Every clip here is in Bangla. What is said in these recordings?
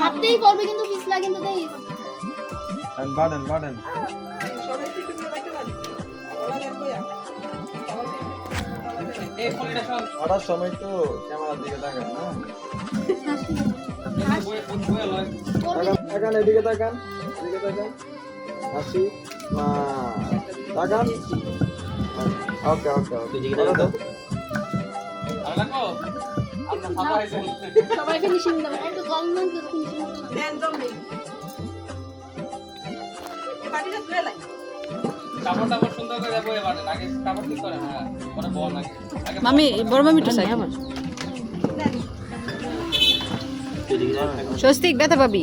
হাতেই পড়বে কিন্তু পিছলা কিন্তু দেই বাড়েন বাড়েন ওটার সময় একটু ক্যামেরার দিকে তাকান না? তাকান, এদিকে তাকান এদিকে তাকান। হাসি মা তাকান। ওকে ওকে ওকে। তো। সবাই ফিনিশিং দেবে একটু কম মান করে ফিনিশিং মামি বড় মামি একটু চাই আমার স্বস্তিক ব্যথা পাবি?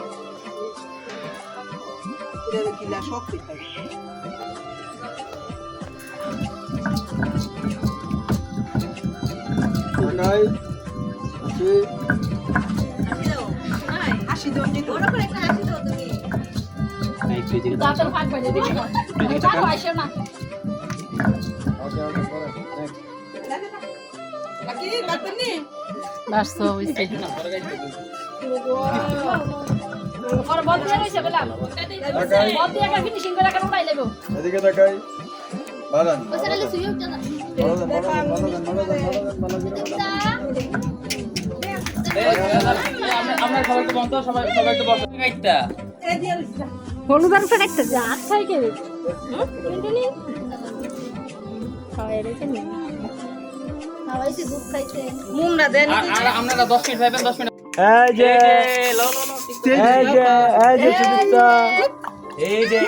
এটা কিলা শক্তি থাকে তাকাই হাসি হাসি দাও যে তোর দাঁতের ফাঁক বাজে দেখি এটা পয়সা না ওকে ওকে পরে নেক্সট বাকি ডাক্তার নি বাস তো হইছে। এদিকে বাড়ান আমরা সবাইকে বন্ধ সবাই সবাই একটু বসে গাইতা এই দিয়ে দিছি হলুদ আর ফের একটা যা খাই কে কিনলি খাওয়াই রেখে নি খাওয়াইছি দুধ খাইতে মুমরা দেন আর আর 10 মিনিট ভাইবেন 10 মিনিট এই যে লো লো লো। এই যে এই যে সুদীপ্তা এই যে